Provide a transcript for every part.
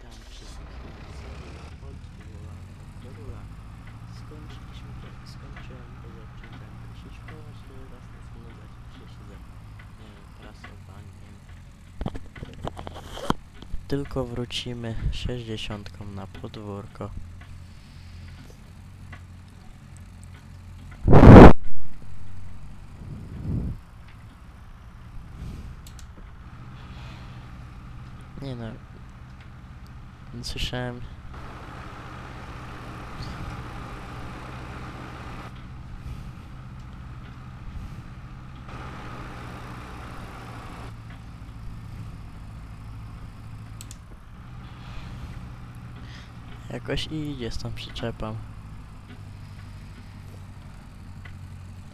Witam wszystkich na serii Podwóra Dorula. Skończyliśmy, skończyłem Musisz kołać, żeby was nie znudzać wcześniej ze nie wiem, prasowaniem. Tylko wrócimy 60 na podwórko. Nie no. Słyszałem. Jakoś idzie z tą przyczepą.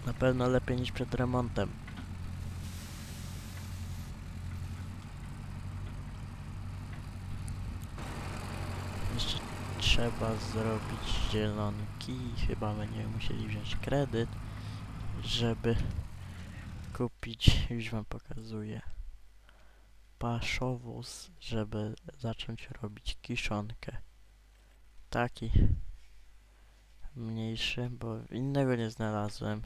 Na pewno lepiej niż przed remontem. Jeszcze trzeba zrobić zielonki chyba będziemy musieli wziąć kredyt, żeby kupić, już wam pokazuję, paszowóz, żeby zacząć robić kiszonkę. Taki mniejszy, bo innego nie znalazłem.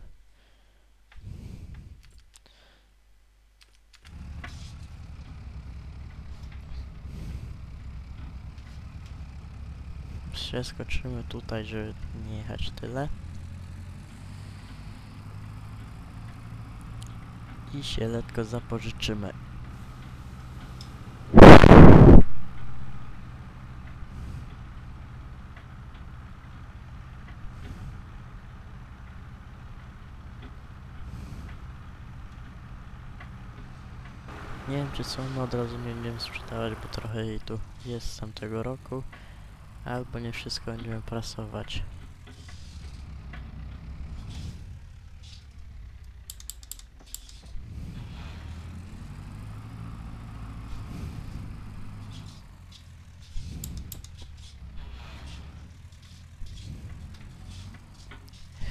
Przeskoczymy tutaj, żeby nie jechać tyle. I się letko zapożyczymy. Nie wiem czy są od razu nie będziemy sprzedawać, bo trochę jej tu jest z tamtego roku. Albo nie wszystko będziemy prasować.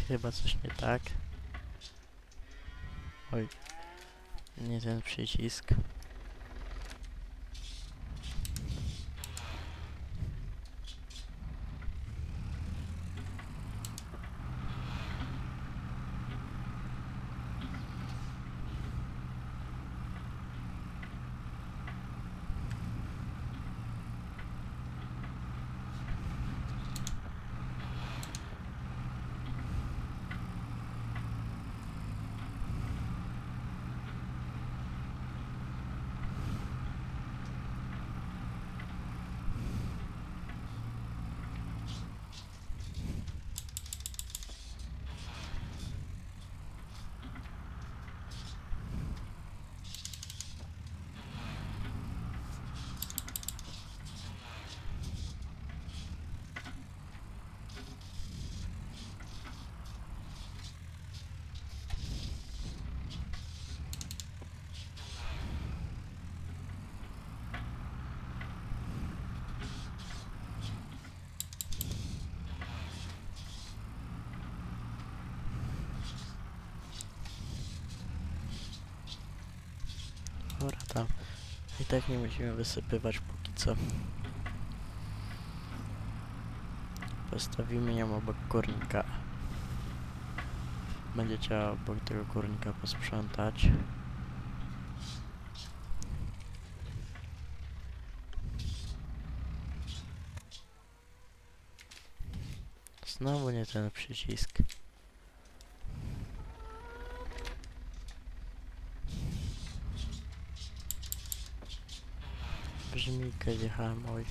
Chyba coś nie tak. Oj, nie ten przycisk. Dobra, tam. I tak nie musimy wysypywać póki co. Postawimy ją obok kurnika. Będzie trzeba obok tego kurnika posprzątać. Znowu nie ten przycisk. 可是很美。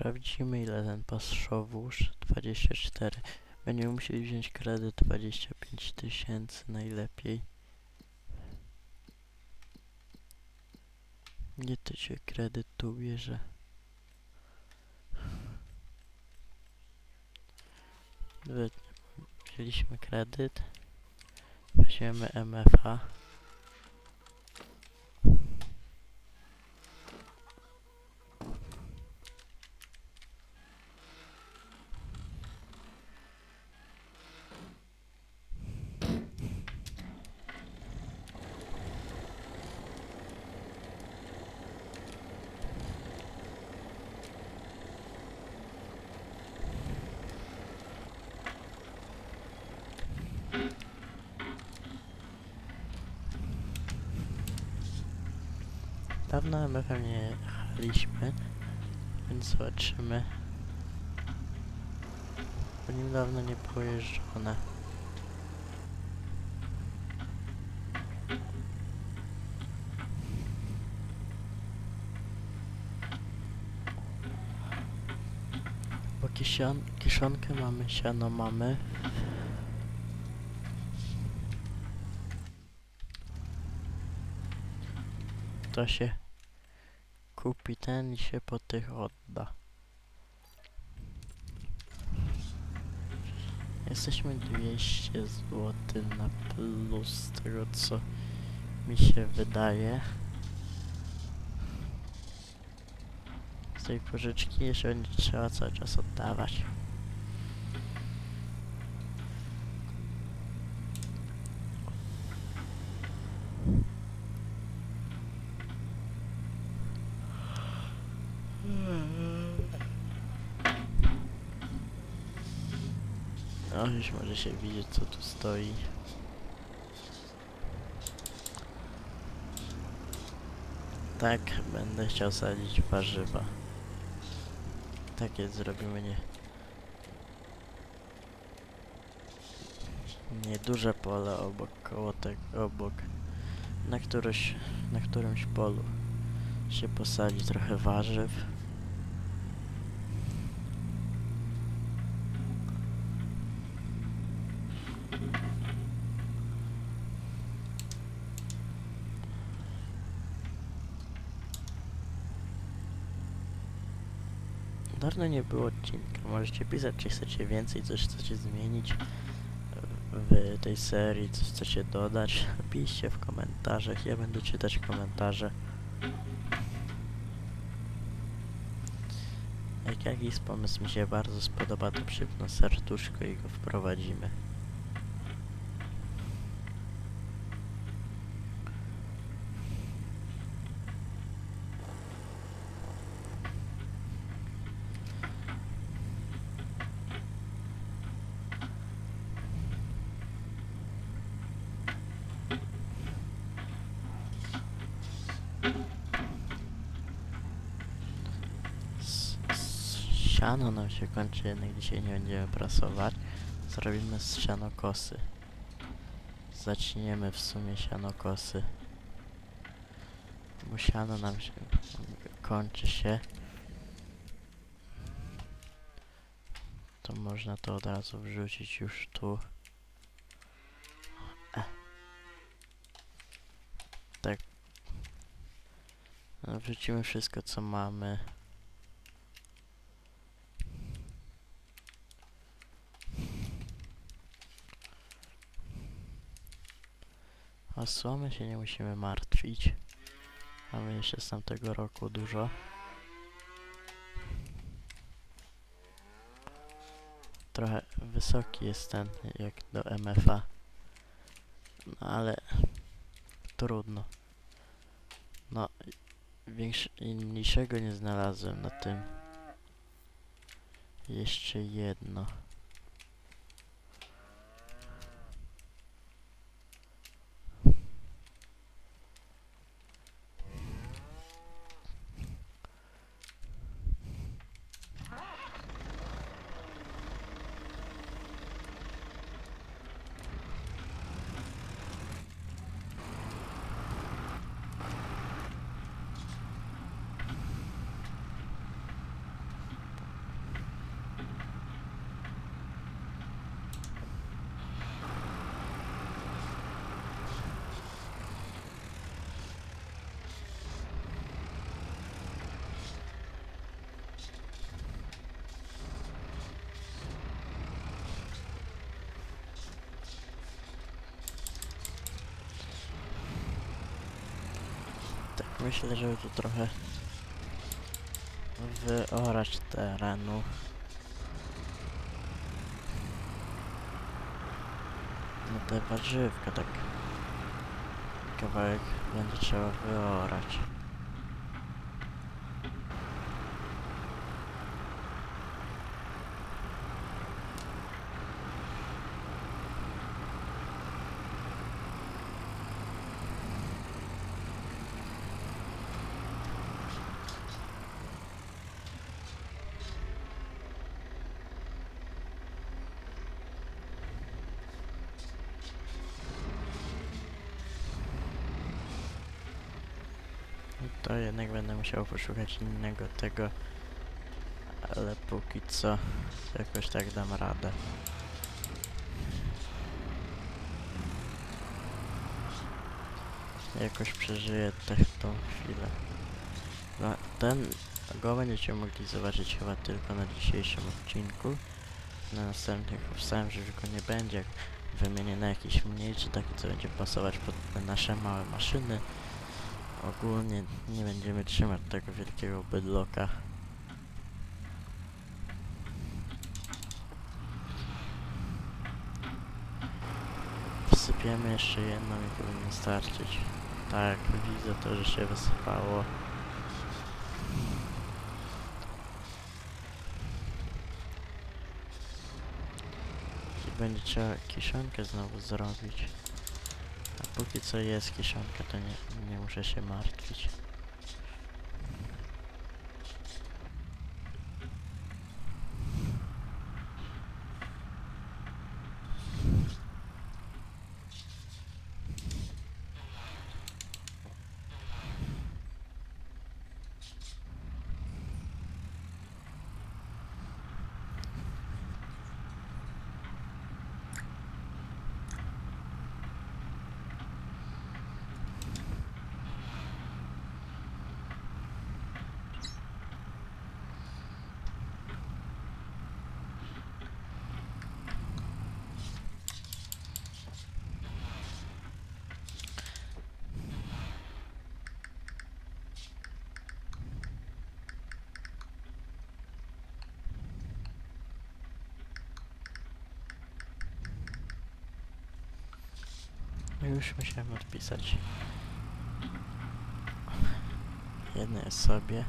Sprawdzimy ile ten paszowusz 24. Będziemy musieli wziąć kredyt 25 tysięcy najlepiej. Gdzie to się kredyt tu bierze? Wzięliśmy kredyt. Weźmiemy MFA. Dawno MFA nie jechaliśmy, więc zobaczymy. Bo nim dawno nie było jeżdżone. Bo kision, kiszonkę mamy, siano mamy. To się kupi ten i się po tych odda. Jesteśmy 200 zł na plus tego co mi się wydaje. Z tej pożyczki jeszcze będzie trzeba cały czas oddawać. O, już może się widzieć co tu stoi. Tak, będę chciał sadzić warzywa. Takie zrobimy nie... Nieduże pole obok, koło tego, obok. Na którymś, na którymś polu się posadzi trochę warzyw. Dawno nie było odcinka. Możecie pisać, czy chcecie więcej, coś chcecie zmienić w tej serii, coś chcecie dodać. Piszcie w komentarzach, ja będę czytać komentarze. Jak jakiś pomysł mi się bardzo spodoba, to przypnę serduszko i go wprowadzimy. Siano nam się kończy, jednak dzisiaj nie będziemy prasować. Zrobimy z sianokosy. Zaczniemy w sumie sianokosy. Bo siano nam się kończy się. To można to od razu wrzucić już tu. E. Tak. No, wrzucimy wszystko co mamy. O słomy się nie musimy martwić. Mamy jeszcze z tamtego roku dużo. Trochę wysoki jest ten, jak do MFA. No ale trudno. No, większy, mniejszego nie znalazłem na tym. Jeszcze jedno. Myślę, żeby tu trochę wyorać terenu. No te warzywka tak kawałek będzie trzeba wyorać. To jednak będę musiał poszukać innego tego, ale póki co jakoś tak dam radę. Jakoś przeżyję tę tą chwilę. No, ten go będziecie mogli zobaczyć chyba tylko na dzisiejszym odcinku. Na następnych powstałem, że już go nie będzie. Jak wymienię na jakiś mniejszy, taki co będzie pasować pod nasze małe maszyny. Ogólnie nie będziemy trzymać tego wielkiego bydloka. Wsypiemy jeszcze jedną i to powinno starczyć. Tak, widzę to, że się wysypało. I będzie trzeba kiszonkę znowu zrobić. Póki co jest kiszonka, to nie, nie muszę się martwić. Już musiałem odpisać jednej osobie.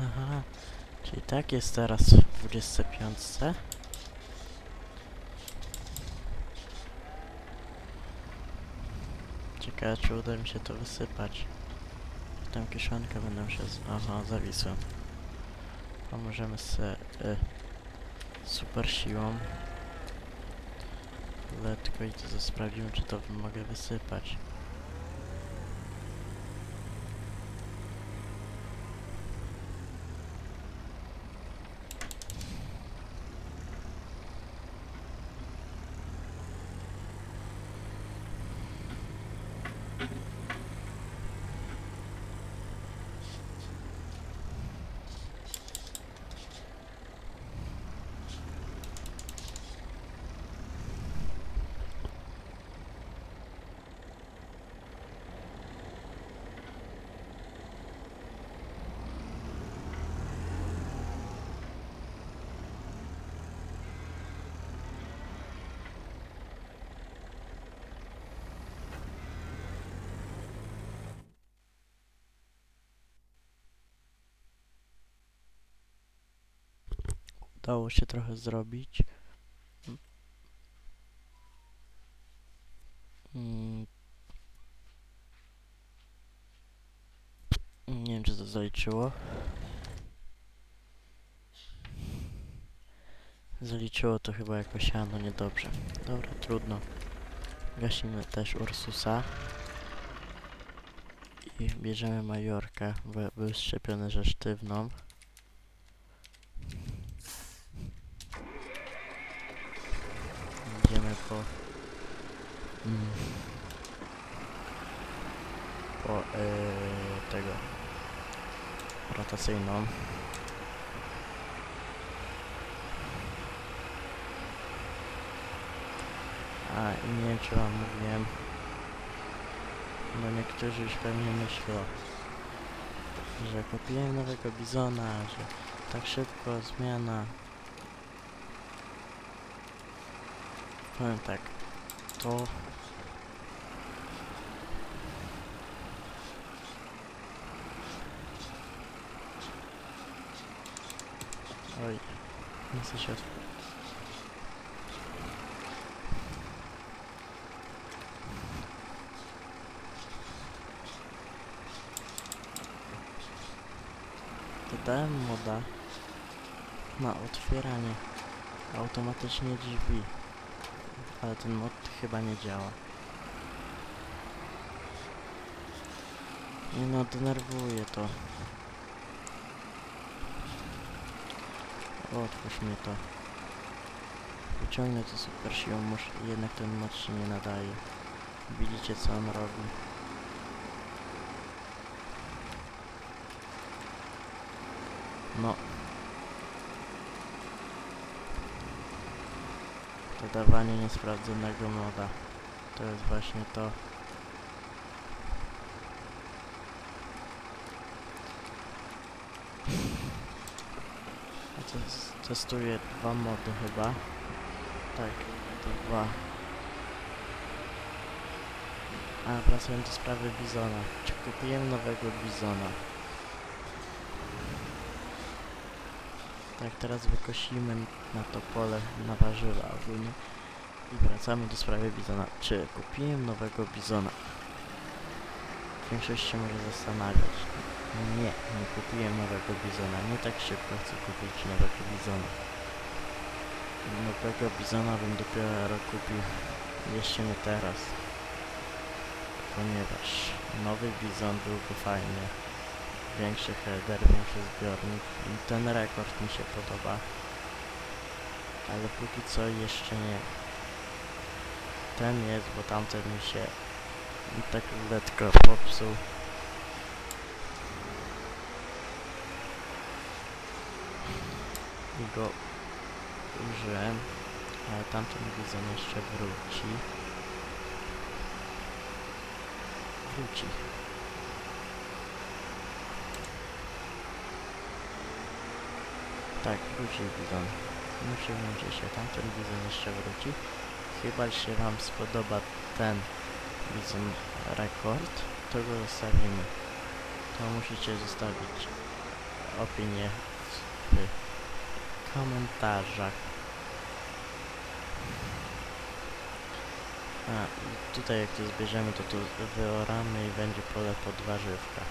Aha, czyli tak jest teraz w 25. Ciekawe, czy uda mi się to wysypać. Tę kieszonkę będę się z... Aha, zawisłem. Pomożemy se... Y, super siłą. Letko i to sprawdzimy, czy to mogę wysypać. Dało się trochę zrobić. Mm. Nie wiem, czy to zaliczyło. Zaliczyło to chyba jakoś, a no niedobrze. Dobra, trudno. Gasimy też Ursusa. I bierzemy Majorkę, bo był szczepiony, że sztywną. Po... Mm, po yy, tego rotacyjną. A i nie wiem czy wam mówiłem, bo niektórzy już pewnie myślą, że kupiłem nowego bizona, że tak szybko zmiana. Powiem tak, to Oj, nie otworzyć. Dodałem moda na otwieranie automatycznie drzwi, ale ten mod chyba nie działa. Nie no, denerwuje to. Otwórz mnie to. Wyciągnę to super siłą, muszę, jednak ten mod się nie nadaje. Widzicie co on robi. No. Dodawanie niesprawdzonego moda. To jest właśnie to. Testuję dwa mody chyba. Tak, to dwa. A, wracając do sprawy Bizona. Czy kupiłem nowego Bizona? Tak, teraz wykosimy na to pole na warzywa ogólnie. I wracamy do sprawy Bizona. Czy kupiłem nowego Bizona? Większość się może zastanawiać. Nie, nie kupiłem nowego Bizona. Nie tak szybko chcę kupić nowego Bizona. Nowego Bizona bym dopiero kupił jeszcze nie teraz. Ponieważ nowy Bizon byłby fajny. Większy header, większy zbiornik. I ten rekord mi się podoba. Ale póki co jeszcze nie. Ten jest, bo tamten mi się tak lekko popsuł. I go użyłem, ale tamten bizon jeszcze wróci. Wróci. Tak, wróci bizon. Nie przejmujcie się, tamten bizon jeszcze wróci. Chyba się wam spodoba ten bizon rekord, to go zostawimy. To musicie zostawić opinię w komentarzach. A, tutaj jak to zbierzemy, to tu wyoramy i będzie pole pod warzywka.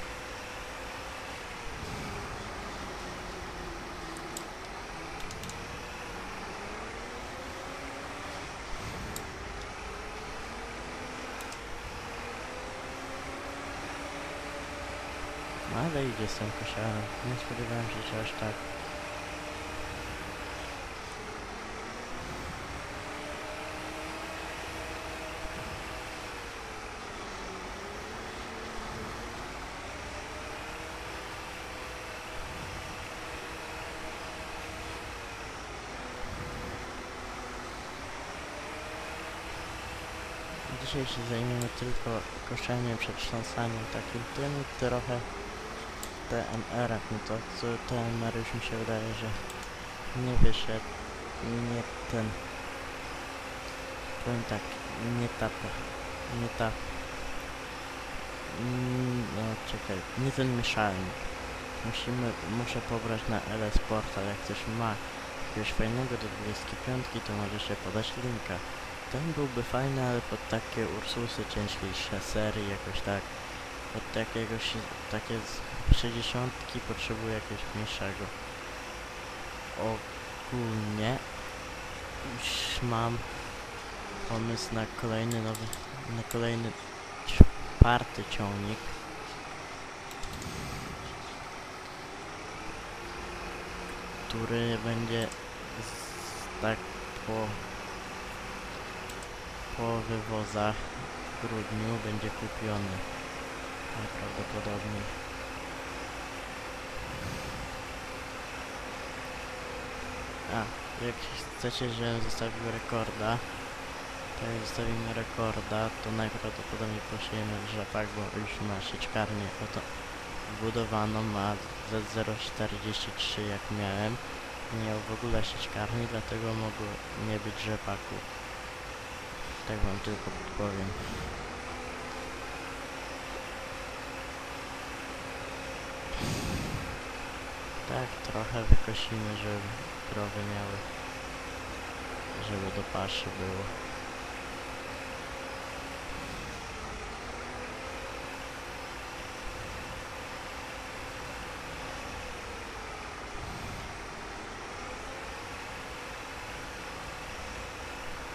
No ale Nie spodziewałem się, że aż tak. Dzisiaj się zajmiemy tylko koszeniem, przetrząsaniem, takim tym trochę TMR-ach, no to co TMR już mi się wydaje, że nie wyszedł, nie ten, powiem tak, nie ta, nie ta, mm, no czekaj, nie ten mieszalnik. Musimy, muszę pobrać na LS Portal, jak ktoś ma jakiegoś fajnego do 25, to może się podać linka. ten byłby fajny, ale pod takie Ursusy ciężkiej serii jakoś tak. Pod jakiegoś, takie 60 potrzebuję jakiegoś mniejszego. Ogólnie już mam pomysł na kolejny nowy, na kolejny czwarty ciągnik. Który będzie z, tak po po wywozach w grudniu będzie kupiony. Najprawdopodobniej. A, jak chcecie, żebym zostawił rekorda, to jak zostawimy rekorda, to najprawdopodobniej poszyjemy rzepak, bo już ma sieczkarnię oto wbudowaną, ma Z043 jak miałem. Nie miał w ogóle sieczkarni, dlatego mogło nie być rzepaku. Tak wam tylko powiem. Tak, trochę wykosimy, żeby krowy miały, żeby do paszy było.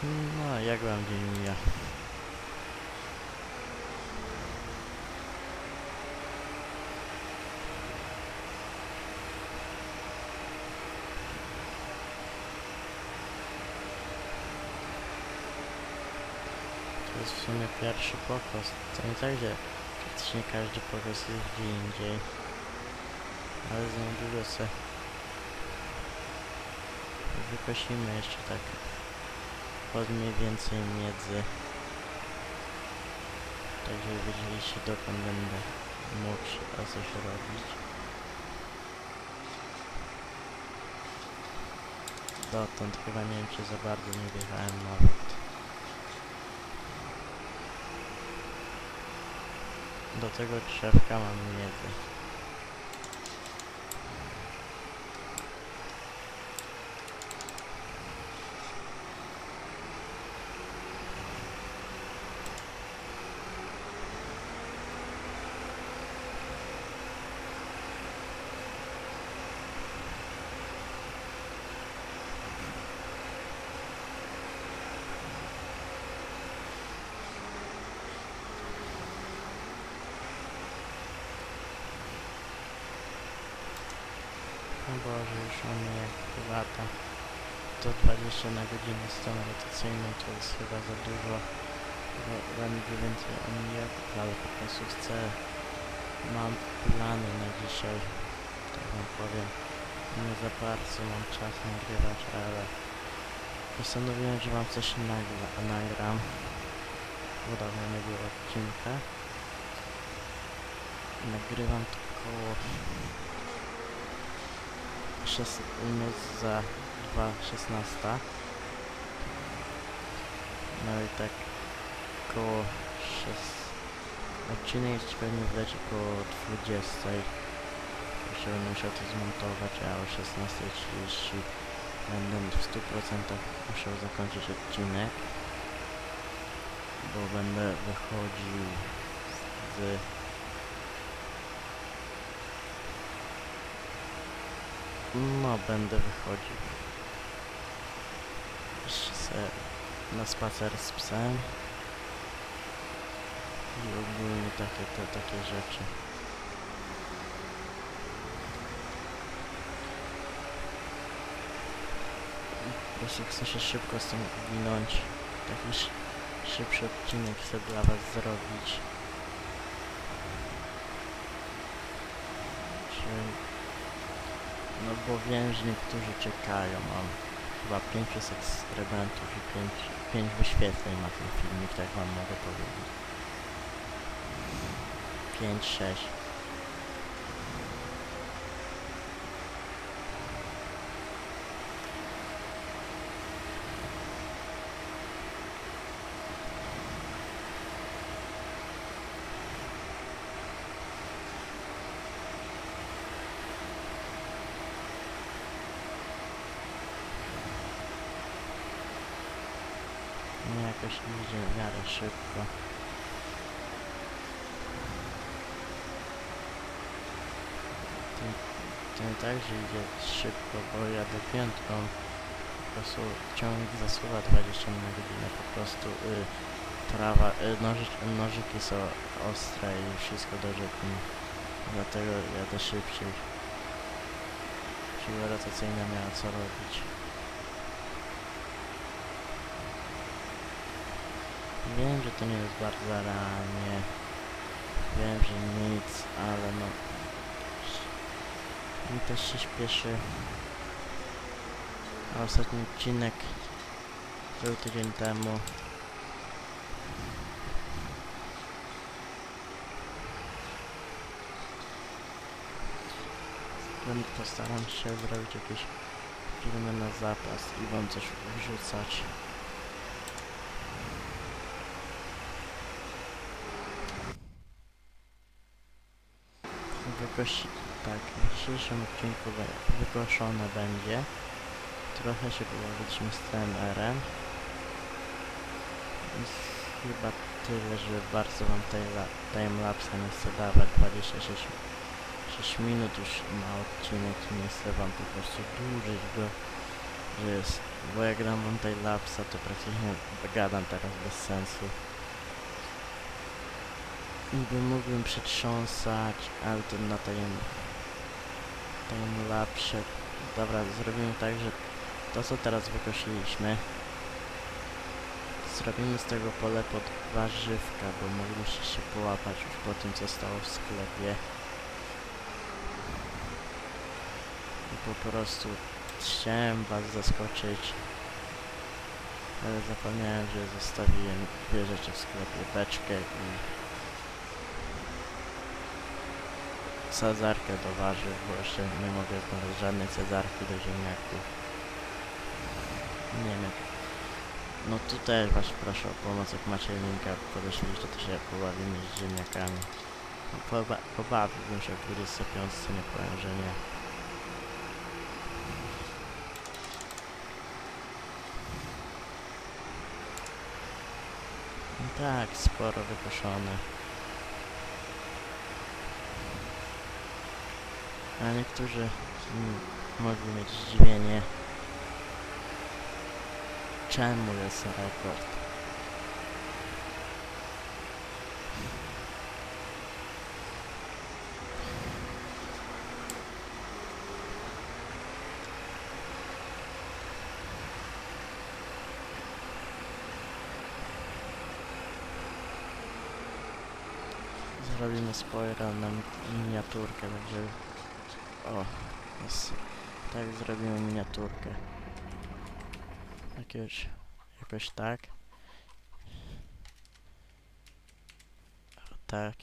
No, jak wam dzień mija? Jest w sumie pierwszy pokos. To nie tak, że praktycznie każdy pokos jest gdzie indziej. Ale za niedługo se wykosimy jeszcze tak pod mniej więcej między. Tak żeby wiedzieliście dokąd będę mógł a coś robić. Dotąd chyba nie wiem czy za bardzo nie wjechałem nawet. Do tego drzewka mam miedzę. Boże, już on jak lata. To 20 na godzinę z tą rotacyjną to jest chyba za dużo. Bo będę więcej omijał, ale po prostu chcę... Mam plany na dzisiaj. Tak wam powiem. Nie za bardzo mam czas nagrywać, ale... Postanowiłem, że wam coś nagra nagram. Bo dawno nie było odcinka. Nagrywam to koło 6 minut za 2.16 No i tak koło 6 Odcinek jest pewnie wleci koło 20 Jeszcze będę musiał to zmontować, a o 16.30 będę w 100% musiał zakończyć odcinek Bo będę wychodził z No, będę wychodził. Jeszcze na spacer z psem. I ogólnie takie, te, takie rzeczy. Po prostu chcę się szybko stąd winąć. Taki sz szybszy odcinek chcę dla was zrobić. Czyli no bo wiem, że niektórzy czekają. Mam chyba 500 subskrybentów i 5, 5 wyświetleń ma ten filmik, tak wam mogę powiedzieć. 5, 6. Nie, jakoś idzie w miarę szybko. Tym, tym także idzie szybko, bo jadę piątką. Po prostu ciągnik zasuwa 20 na godzinę, po prostu y, trawa, y, nożyk, nożyki są ostre i wszystko dobrze płynie. Dlatego jadę szybciej. Siła rotacyjna miała co robić. Wiem, że to nie jest bardzo realnie. Wiem, że nic, ale no... Mi też się śpieszy. A ostatni odcinek był tydzień temu. Postaram się zrobić jakieś filmy na zapas i wam coś wrzucać. Wykosi... tak, w dzisiejszym odcinku wykoszone będzie. Trochę się pobawiliśmy z TMR-em. Chyba tyle, że bardzo wam timelapsa nie chcę dawać. 26 6 minut już ma odcinek nie chcę wam po prostu dłużyć go. Że jest, bo jak gram wam timelapsa to praktycznie gadam teraz bez sensu. Niby mógłbym przetrząsać, to na tym timelapsie. Dobra, zrobimy tak, że to co teraz wykosiliśmy zrobimy z tego pole pod warzywka, bo mogliście się połapać już po tym co stało w sklepie. I po prostu chciałem was zaskoczyć, ale zapomniałem, że zostawiłem dwie rzeczy w sklepie, beczkę i cezarkę do warzyw, bo jeszcze nie mogę znaleźć żadnej cezarki do ziemniaków. Nie wiem. No tu też was proszę o pomoc, jak macie linka, podeślijcie, to się pobawimy z ziemniakami. No, poba pobawiłbym się w 25, nie powiem, że nie. No tak, sporo wykoszone. A niektórzy mm, mogli mieć zdziwienie, czemu jest rekord. Zrobimy spoiler na mi- miniaturkę, także... O, jest. Tak zrobimy miniaturkę. Jakieś... Jakoś tak. O, tak.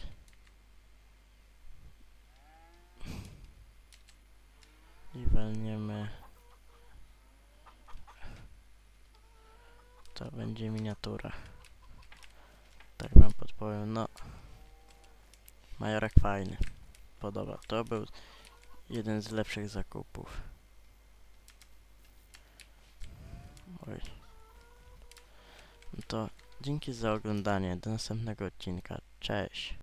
I walniemy... To będzie miniatura. Tak wam podpowiem, no... Majorek fajny. Podoba. To był jeden z lepszych zakupów. Oj. No to dzięki za oglądanie. Do następnego odcinka. Cześć.